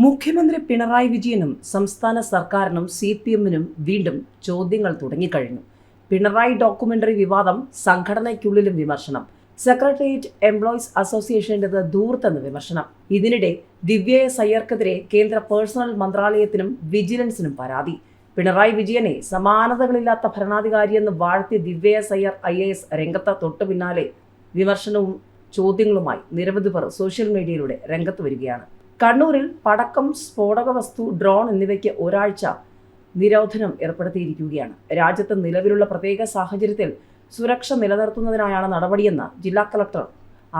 മുഖ്യമന്ത്രി പിണറായി വിജയനും സംസ്ഥാന സർക്കാരിനും സി പി എമ്മിനും വീണ്ടും ചോദ്യങ്ങൾ തുടങ്ങിക്കഴിഞ്ഞു. പിണറായി ഡോക്യുമെന്ററി വിവാദം സംഘടനയ്ക്കുള്ളിലും വിമർശനം. സെക്രട്ടേറിയറ്റ് എംപ്ലോയീസ് അസോസിയേഷന്റേത് ദൂർത്തെന്ന് വിമർശനം. ഇതിനിടെ ദിവ്യയ സയ്യർക്കെതിരെ കേന്ദ്ര പേഴ്സണൽ മന്ത്രാലയത്തിനും വിജിലൻസിനും പരാതി. പിണറായി വിജയനെ സമാനതകളില്ലാത്ത ഭരണാധികാരിയെന്ന് വാഴ്ത്തി Divya Iyer I A S രംഗത്ത് തൊട്ടു പിന്നാലെ വിമർശനവും ചോദ്യങ്ങളുമായി നിരവധി പേർ സോഷ്യൽ മീഡിയയിലൂടെ രംഗത്ത് വരികയാണ്. കണ്ണൂരിൽ പടക്കം സ്ഫോടക വസ്തു ഡ്രോൺ എന്നിവയ്ക്ക് ഒരാഴ്ച നിരോധനം ഏർപ്പെടുത്തിയിരിക്കുകയാണ്. രാജ്യത്ത് നിലവിലുള്ള പ്രത്യേക സാഹചര്യത്തിൽ സുരക്ഷ നിലനിർത്തുന്നതിനായാണ് നടപടിയെന്ന് ജില്ലാ കളക്ടർ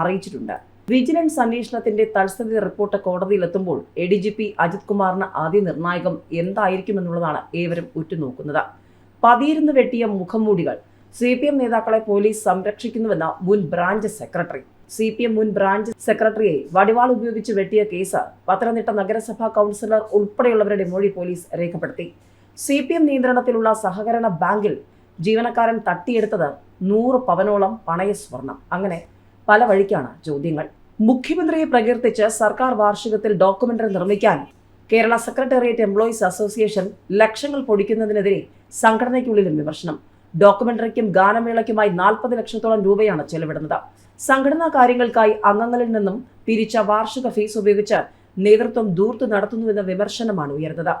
അറിയിച്ചിട്ടുണ്ട്. വിജിലൻസ് അന്വേഷണത്തിന്റെ തൽസ്ഥിതി report കോടതിയിലെത്തുമ്പോൾ A D G P Ajith കുമാറിന് ആദ്യ നിർണായകം എന്തായിരിക്കുമെന്നുള്ളതാണ് ഏവരും ഉറ്റുനോക്കുന്നത്. പതിയിരുന്ന് വെട്ടിയ മുഖംമൂടികൾ സി പി എം നേതാക്കളെ പോലീസ് സംരക്ഷിക്കുന്നുവെന്ന മുൻ branch secretary C P M മുൻ ബ്രാഞ്ച് സെക്രട്ടറിയെ വടിവാൾ ഉപയോഗിച്ച് വെട്ടിയ കേസ് പത്തനംതിട്ട നഗരസഭാ കൗൺസിലർ ഉൾപ്പെടെയുള്ളവരുടെ മൊഴി പോലീസ് രേഖപ്പെടുത്തി. സി പി എം നിയന്ത്രണത്തിലുള്ള സഹകരണ ബാങ്കിൽ ജീവനക്കാരൻ തട്ടിയെടുത്തത് നൂറ് പവനോളം പണയ സ്വർണം. അങ്ങനെ പല വഴിക്കാണ് ചോദ്യങ്ങൾ. മുഖ്യമന്ത്രിയെ പ്രകീർത്തിച്ച് സർക്കാർ വാർഷികത്തിൽ ഡോക്യുമെന്ററി നിർമ്മിക്കാൻ കേരള സെക്രട്ടേറിയറ്റ് എംപ്ലോയീസ് അസോസിയേഷൻ ലക്ഷങ്ങൾ പൊടിക്കുന്നതിനെതിരെ സംഘടനയ്ക്കുള്ളിലും വിമർശനം. ഡോക്യുമെന്ററിക്കും ഗാനമേളയ്ക്കുമായി നാൽപ്പത് ലക്ഷത്തോളം രൂപയാണ് ചെലവിടുന്നത്. സംഘടനാ കാര്യങ്ങൾക്കായി അംഗങ്ങളിൽ നിന്നും പിരിച്ച വാർഷിക ഫീസ് ഉപയോഗിച്ച് നേതൃത്വം ദൂർത്ത് നടത്തുന്നുവെന്ന വിമർശനമാണ് ഉയർന്നത്.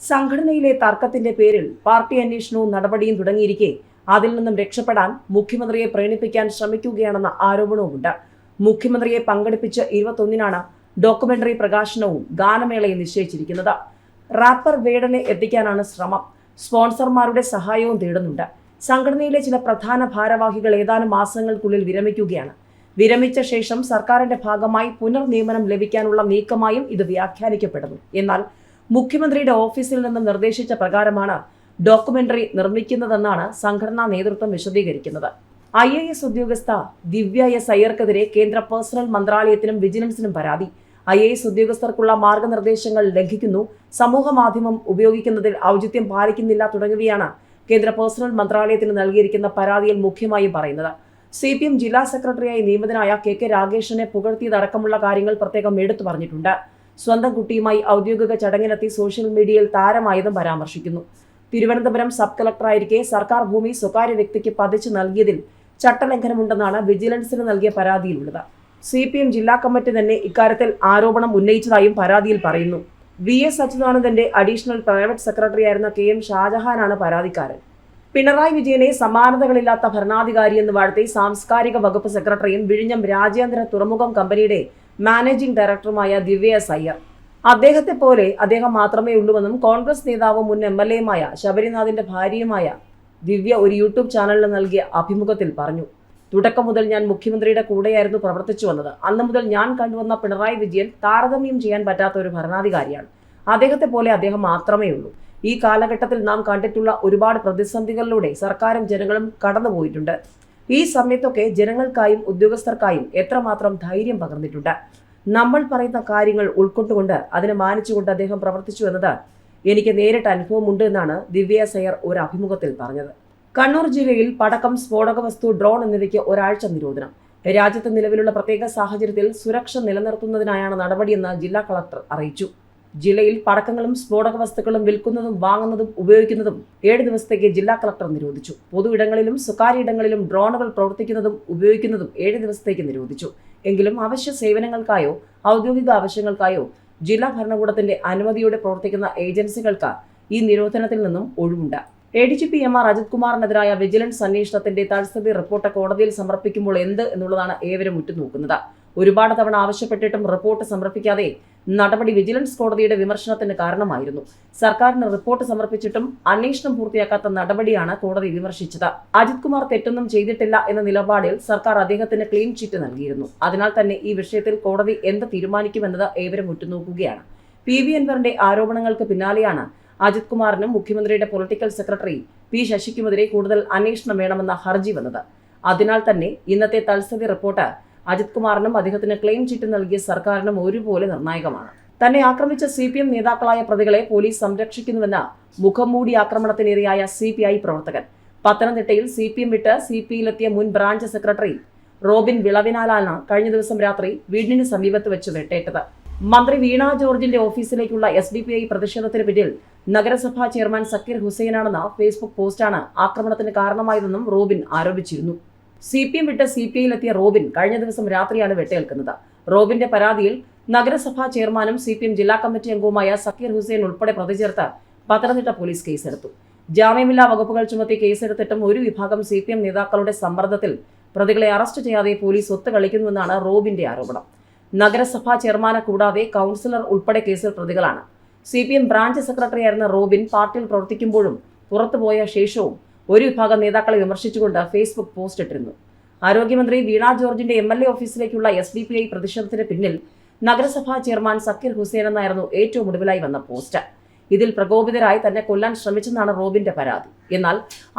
സംഘടനയിലെ തർക്കത്തിന്റെ പേരിൽ പാർട്ടി അന്വേഷണവും നടപടിയും തുടങ്ങിയിരിക്കെ അതിൽ നിന്നും രക്ഷപ്പെടാൻ മുഖ്യമന്ത്രിയെ പ്രേരിപ്പിക്കാൻ ശ്രമിക്കുകയാണെന്ന ആരോപണവുമുണ്ട്. മുഖ്യമന്ത്രിയെ പങ്കെടുപ്പിച്ച് ഇരുപത്തൊന്നിനാണ് ഡോക്യുമെന്ററി പ്രകാശനവും ഗാനമേളയും നിശ്ചയിച്ചിരിക്കുന്നത്. റാപ്പർ വേടനെ എത്തിക്കാനാണ് ശ്രമം. സ്പോൺസർമാരുടെ സഹായവും തേടുന്നുണ്ട്. സംഘടനയിലെ ചില പ്രധാന ഭാരവാഹികൾ ഏതാനും മാസങ്ങൾക്കുള്ളിൽ വിരമിക്കുകയാണ്. വിരമിച്ച ശേഷം സർക്കാരിന്റെ ഭാഗമായി പുനർനിയമനം ലഭിക്കാനുള്ള നീക്കമായും ഇത് വ്യാഖ്യാനിക്കപ്പെടുന്നു. എന്നാൽ മുഖ്യമന്ത്രിയുടെ ഓഫീസിൽ നിന്ന് നിർദ്ദേശിച്ച പ്രകാരമാണ് ഡോക്യുമെന്ററി നിർമ്മിക്കുന്നതെന്നാണ് സംഘടനാ നേതൃത്വം വിശദീകരിക്കുന്നത്. ഐ എ എസ് ഉദ്യോഗസ്ഥ ദിവ്യ എസ് അയ്യർക്കെതിരെ കേന്ദ്ര പേഴ്സണൽ മന്ത്രാലയത്തിനും വിജിലൻസിനും പരാതി. ഐ എ എസ് ഉദ്യോഗസ്ഥർക്കുള്ള മാർഗനിർദ്ദേശങ്ങൾ ലംഘിക്കുന്നു സമൂഹ മാധ്യമം ഉപയോഗിക്കുന്നതിൽ ഔചിത്യം പാലിക്കുന്നില്ല തുടങ്ങിയവയാണ് കേന്ദ്ര പേഴ്സണൽ മന്ത്രാലയത്തിന് നൽകിയിരിക്കുന്ന പരാതിയിൽ മുഖ്യമായും പറയുന്നത്. സി പി എം ജില്ലാ സെക്രട്ടറിയായി നിയമിതനായ കെ കെ രാഗേഷിനെ പുകഴ്ത്തിയതടക്കമുള്ള കാര്യങ്ങൾ പ്രത്യേകം എടുത്തു പറഞ്ഞിട്ടുണ്ട്. സ്വന്തം കുട്ടിയുമായി ഔദ്യോഗിക ചടങ്ങിനെത്തി സോഷ്യൽ മീഡിയയിൽ താരമായതും പരാമർശിക്കുന്നു. തിരുവനന്തപുരം സബ് കളക്ടറായിരിക്കെ സർക്കാർ ഭൂമി സ്വകാര്യ വ്യക്തിക്ക് പതിച്ചു നൽകിയതിൽ ചട്ടലംഘനമുണ്ടെന്നാണ് വിജിലൻസിന് നൽകിയ പരാതിയിലുള്ളത്. സി പി എം ജില്ലാ കമ്മിറ്റി തന്നെ ഇക്കാര്യത്തിൽ ആരോപണം ഉന്നയിച്ചതായും പരാതിയിൽ പറയുന്നു. വി എസ് അച്യുതാനന്ദന്റെ അഡീഷണൽ പ്രൈവറ്റ് സെക്രട്ടറി സെക്രട്ടറിയായിരുന്ന കെ എം ഷാജഹാനാണ് പരാതിക്കാരൻ. പിണറായി വിജയനെ സമാനതകളില്ലാത്ത ഭരണാധികാരി എന്ന് വാഴ്ത്തി സാംസ്കാരിക വകുപ്പ് സെക്രട്ടറിയും വിഴിഞ്ഞം രാജ്യാന്തര തുറമുഖം കമ്പനിയുടെ മാനേജിംഗ് ഡയറക്ടറുമായ ദിവ്യ എസ് അദ്ദേഹത്തെ പോലെ അദ്ദേഹം മാത്രമേ ഉള്ളൂവെന്നും കോൺഗ്രസ് നേതാവും മുൻ എം എൽ എയുമായ ശബരിനാഥിന്റെ ഭാര്യയുമായ ദിവ്യ ഒരു യൂട്യൂബ് ചാനലിന് നൽകിയ അഭിമുഖത്തിൽ പറഞ്ഞു. തുടക്കം മുതൽ ഞാൻ മുഖ്യമന്ത്രിയുടെ കൂടെയായിരുന്നു പ്രവർത്തിച്ചു വന്നത്. അന്ന് മുതൽ ഞാൻ കണ്ടുവന്ന പിണറായി വിജയൻ താരതമ്യം ചെയ്യാൻ പറ്റാത്ത ഒരു ഭരണാധികാരിയാണ്. അദ്ദേഹത്തെ പോലെ അദ്ദേഹം മാത്രമേ ഉള്ളൂ. ഈ കാലഘട്ടത്തിൽ നാം കണ്ടിട്ടുള്ള ഒരുപാട് പ്രതിസന്ധികളിലൂടെ സർക്കാരും ജനങ്ങളും കടന്നുപോയിട്ടുണ്ട്. ഈ സമയത്തൊക്കെ ജനങ്ങൾക്കായും ഉദ്യോഗസ്ഥർക്കായും എത്രമാത്രം ധൈര്യം പകർന്നിട്ടുണ്ട്. നമ്മൾ പറയുന്ന കാര്യങ്ങൾ ഉൾക്കൊണ്ടുകൊണ്ട് അതിനെ മാനിച്ചുകൊണ്ട് അദ്ദേഹം പ്രവർത്തിച്ചു എന്നത് എനിക്ക് നേരിട്ട് അനുഭവമുണ്ട് എന്നാണ് ദിവ്യ സയർ ഒരു അഭിമുഖത്തിൽ പറഞ്ഞത്. കണ്ണൂർ ജില്ലയിൽ പടക്കം സ്ഫോടക വസ്തു ഡ്രോൺ എന്നിവയ്ക്ക് ഒരാഴ്ച നിരോധനം. രാജ്യത്ത് നിലവിലുള്ള പ്രത്യേക സാഹചര്യത്തിൽ സുരക്ഷ നിലനിർത്തുന്നതിനായാണ് നടപടിയെന്ന് ജില്ലാ കളക്ടർ അറിയിച്ചു. ജില്ലയിൽ പടക്കങ്ങളും സ്ഫോടക വസ്തുക്കളും വിൽക്കുന്നതും വാങ്ങുന്നതും ഉപയോഗിക്കുന്നതും ഏഴ് ദിവസത്തേക്ക് ജില്ലാ കളക്ടർ നിരോധിച്ചു. പൊതു ഇടങ്ങളിലും സ്വകാര്യ ഇടങ്ങളിലും ഡ്രോണുകൾ പ്രവർത്തിക്കുന്നതും ഉപയോഗിക്കുന്നതും ഏഴ് ദിവസത്തേക്ക് നിരോധിച്ചു. എങ്കിലും അവശ്യ സേവനങ്ങൾക്കായോ ഔദ്യോഗിക ആവശ്യങ്ങൾക്കായോ ജില്ലാ ഭരണകൂടത്തിന്റെ അനുമതിയോടെ പ്രവർത്തിക്കുന്ന ഏജൻസികൾക്ക് ഈ നിരോധനത്തിൽ നിന്നും ഒഴിവുണ്ട്. A D G P M R Ajith കുമാറിനെതിരായ vigilance അന്വേഷണത്തിന്റെ തൽസ്ഥിതി റിപ്പോർട്ട് കോടതിയിൽ സമർപ്പിക്കുമ്പോൾ എന്ത് എന്നുള്ളതാണ് ഏവരും ഉറ്റുനോക്കുന്നത്. ഒരുപാട് തവണ ആവശ്യപ്പെട്ടിട്ടും റിപ്പോർട്ട് സമർപ്പിക്കാതെ നടപടി വിജിലൻസ് കോടതിയുടെ വിമർശനത്തിന് കാരണമായിരുന്നു. സർക്കാരിന് റിപ്പോർട്ട് സമർപ്പിച്ചിട്ടും അന്വേഷണം പൂർത്തിയാക്കാത്ത നടപടിയാണ് കോടതി വിമർശിച്ചത്. അജിത് കുമാർ തെറ്റൊന്നും ചെയ്തിട്ടില്ല എന്ന നിലപാടിൽ സർക്കാർ അദ്ദേഹത്തിന് ക്ലീൻ ചിറ്റ് നൽകിയിരുന്നു. അതിനാൽ തന്നെ ഈ വിഷയത്തിൽ കോടതി എന്ത് തീരുമാനിക്കുമെന്നത് ഏവരും ഉറ്റുനോക്കുകയാണ്. പി വി അൻവറിന്റെ ആരോപണങ്ങൾക്ക് പിന്നാലെയാണ് അജിത് കുമാറിനും മുഖ്യമന്ത്രിയുടെ പൊളിറ്റിക്കൽ സെക്രട്ടറി പി ശശിക്കുമെതിരെ കൂടുതൽ അന്വേഷണം വേണമെന്ന ഹർജി വന്നത്. അതിനാൽ തന്നെ ഇന്നത്തെ തൽസ്ഥിതി റിപ്പോർട്ട് അജിത് കുമാറിനും അദ്ദേഹത്തിന് ക്ലെയിം ചീറ്റ് നൽകിയ സർക്കാരിനും ഒരുപോലെ നിർണായകമാണ്. തന്നെ ആക്രമിച്ച സി പി എം നേതാക്കളായ പ്രതികളെ പോലീസ് സംരക്ഷിക്കുന്നുവെന്ന മുഖംമൂടി ആക്രമണത്തിനിരയായ സി പി ഐ പ്രവർത്തകൻ. പത്തനംതിട്ടയിൽ സി പി എം വിട്ട് സി പി യിലെത്തിയ മുൻ ബ്രാഞ്ച് സെക്രട്ടറി റോബിൻ വിളവിനാലാണ് കഴിഞ്ഞ ദിവസം രാത്രി വീടിന് സമീപത്ത് വെച്ച് വെട്ടേറ്റത് മന്ത്രി വീണ ജോർജിന്റെ ഓഫീസിലേക്കുള്ള എസ് ഡി പി ഐ പ്രതിഷേധത്തിന് പിന്നിൽ നഗരസഭാ ചെയർമാൻ സക്കീർ ഹുസൈനാണെന്ന ഫേസ്ബുക്ക് പോസ്റ്റാണ് ആക്രമണത്തിന് കാരണമായതെന്നും റോബിൻ ആരോപിച്ചിരുന്നു. സി പി എം വിട്ട് സി പി ഐയിലെത്തിയ റോബിൻ കഴിഞ്ഞ ദിവസം രാത്രിയാണ് വെട്ടേൽക്കുന്നത്. റോബിന്റെ പരാതിയിൽ നഗരസഭാ ചെയർമാനും സി പി എം ജില്ലാ കമ്മിറ്റി അംഗവുമായ സക്കീർ ഹുസൈൻ ഉൾപ്പെടെ പ്രതി ചേർത്ത് പത്തനംതിട്ട പോലീസ് കേസെടുത്തു. ജാമ്യമില്ലാ വകുപ്പുകൾ ചുമത്തി കേസെടുത്തിട്ടും ഒരു വിഭാഗം സി പി എം നേതാക്കളുടെ സമ്മർദ്ദത്തിൽ പ്രതികളെ അറസ്റ്റ് ചെയ്യാതെ പോലീസ് ഒത്തുകളിക്കുന്നുവെന്നാണ് റോബിന്റെ ആരോപണം. നഗരസഭാ ചെയർമാനെ കൂടാതെ കൗൺസിലർ ഉൾപ്പെടെ കേസിൽ പ്രതികളാണ്. സി പി എം ബ്രാഞ്ച് സെക്രട്ടറിയായിരുന്ന റോബിൻ പാർട്ടിയിൽ പ്രവർത്തിക്കുമ്പോഴും പുറത്തുപോയ ശേഷവും ഒരു വിഭാഗം നേതാക്കളെ വിമർശിച്ചുകൊണ്ട് ഫേസ്ബുക്ക് പോസ്റ്റ് ഇട്ടിരുന്നു. ആരോഗ്യമന്ത്രി വീണാ ജോർജിന്റെ എം എൽ എ ഓഫീസിലേക്കുള്ള എസ് ഡി പി ഐ പ്രതിഷേധത്തിന് പിന്നിൽ നഗരസഭാ ചെയർമാൻ സക്കീർ ഹുസൈൻ എന്നായിരുന്നു ഏറ്റവും ഒടുവിലായി വന്ന പോസ്റ്റ്. ഇതിൽ പ്രകോപിതരായി തന്നെ കൊല്ലാൻ ശ്രമിച്ചെന്നാണ് റോബിന്റെ പരാതി. എന്നാൽ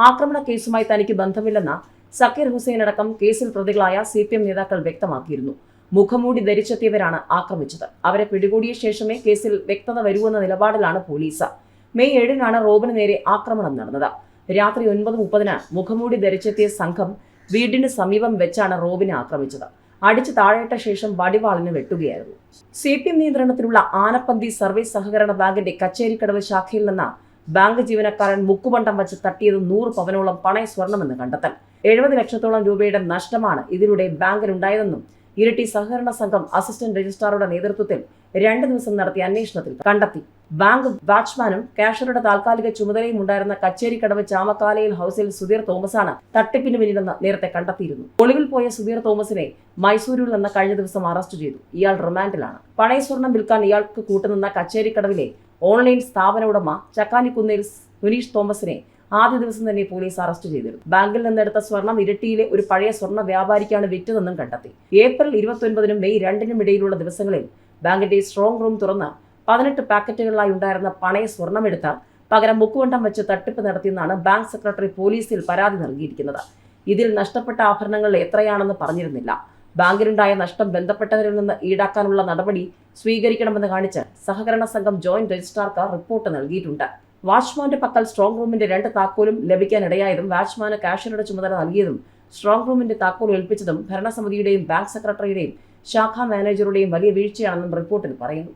ആക്രമണ കേസുമായി തനിക്ക് ബന്ധമില്ലെന്ന സക്കീർ ഹുസൈൻ അടക്കം കേസിൽ പ്രതികളായ സി നേതാക്കൾ വ്യക്തമാക്കിയിരുന്നു. മുഖംമൂടി ധരിച്ചെത്തിയവരാണ് ആക്രമിച്ചത്. അവരെ പിടികൂടിയ ശേഷമേ കേസിൽ വ്യക്തത വരുവെന്ന നിലപാടിലാണ് പോലീസ്. മെയ് ഏഴിനാണ് റോബിന് നേരെ ആക്രമണം നടന്നത്. രാത്രി ഒൻപത് മുപ്പതിന് മുഖമൂടി ധരിച്ചെത്തിയ സംഘം വീടിന് സമീപം വെച്ചാണ് റോബിനെ ആക്രമിച്ചത്. അടിച്ചു താഴെയിട്ട ശേഷം വടിവാളിന് വെട്ടുകയായിരുന്നു. സി പി എം നിയന്ത്രണത്തിലുള്ള ആനപ്പന്തി സർവീസ് സഹകരണ ബാങ്കിന്റെ കച്ചേരിക്കടവ് ശാഖയിൽ നിന്ന് ബാങ്ക് ജീവനക്കാരൻ മുക്കുപണ്ടം വച്ച് തട്ടിയത് നൂറ് പവനോളം പണയ സ്വർണമെന്ന് കണ്ടെത്തൽ. എഴുപത് ലക്ഷത്തോളം രൂപയുടെ നഷ്ടമാണ് ഇതിലൂടെ ബാങ്കിനുണ്ടായതെന്നും ഇരട്ടി സഹകരണ സംഘം അസിസ്റ്റന്റ് രജിസ്ട്രാറുടെ നേതൃത്വത്തിൽ രണ്ട് ദിവസം നടത്തിയ അന്വേഷണത്തിൽ കണ്ടെത്തി. ബാങ്ക് വാച്ച്മാനും കാഷറുടെ താൽക്കാലിക ചുമതലയും ഉണ്ടായിരുന്ന കച്ചേരിക്കടവ് ചാമക്കാലയിൽ ഹൌസിൽ സുധീർ തോമസാണ് തട്ടിപ്പിന് പിന്നിലെന്ന് നേരത്തെ കണ്ടെത്തിയിരുന്നു. ഒളിവിൽ പോയ സുധീർ തോമസിനെ മൈസൂരിൽ നിന്ന് കഴിഞ്ഞ ദിവസം അറസ്റ്റ് ചെയ്തു. ഇയാൾ റിമാൻഡിലാണ്. പണയ സ്വർണം വിൽക്കാൻ ഇയാൾക്ക് കൂട്ടുനിന്ന കച്ചേരിക്കടവിലെ ഓൺലൈൻ സ്ഥാപന ഉടമ ചക്കാനിക്കുന്നേൽ സുനീഷ് തോമസിനെ ആദ്യ ദിവസം തന്നെ പോലീസ് അറസ്റ്റ് ചെയ്തിരുന്നു. ബാങ്കിൽ നിന്നെടുത്ത സ്വർണം ഇരട്ടിയിലെ ഒരു പഴയ സ്വർണ വ്യാപാരിക്കാണ് വിറ്റതെന്നും കണ്ടെത്തി. ഏപ്രിൽ ഇരുപത്തൊൻപതിനും മെയ് രണ്ടിനും ഇടയിലുള്ള ദിവസങ്ങളിൽ ബാങ്കിന്റെ സ്ട്രോങ് റൂം തുറന്ന് പതിനെട്ട് പാക്കറ്റുകളിലായി ഉണ്ടായിരുന്ന പണയ സ്വർണമെടുത്ത പകരം മുക്കുവണ്ടം വെച്ച് തട്ടിപ്പ് നടത്തിയെന്നാണ് ബാങ്ക് സെക്രട്ടറി പോലീസിൽ പരാതി നൽകിയിരിക്കുന്നത്. ഇതിൽ നഷ്ടപ്പെട്ട ആഭരണങ്ങൾ എത്രയാണെന്ന് പറഞ്ഞിരുന്നില്ല. ബാങ്കിലുണ്ടായ നഷ്ടം ബന്ധപ്പെട്ടവരിൽ നിന്ന് ഈടാക്കാനുള്ള നടപടി സ്വീകരിക്കണമെന്ന് കാണിച്ച് സഹകരണ സംഘം ജോയിന്റ് രജിസ്ട്രാർക്ക് റിപ്പോർട്ട് നൽകിയിട്ടുണ്ട്. വാച്ച്മാന്റെ പക്കൽ സ്ട്രോങ് റൂമിന്റെ രണ്ട് താക്കോലും ലഭിക്കാനിടയായതും വാച്ച്മാന് കാഷ്യറുടെ ചുമതല നൽകിയതും സ്ട്രോങ് റൂമിന്റെ താക്കോൽ ഏൽപ്പിച്ചതും ഭരണസമിതിയുടെയും ബാങ്ക് സെക്രട്ടറിയുടെയും ശാഖാ മാനേജറുടെയും വലിയ വീഴ്ചയാണെന്നും റിപ്പോർട്ടിൽ പറയുന്നു.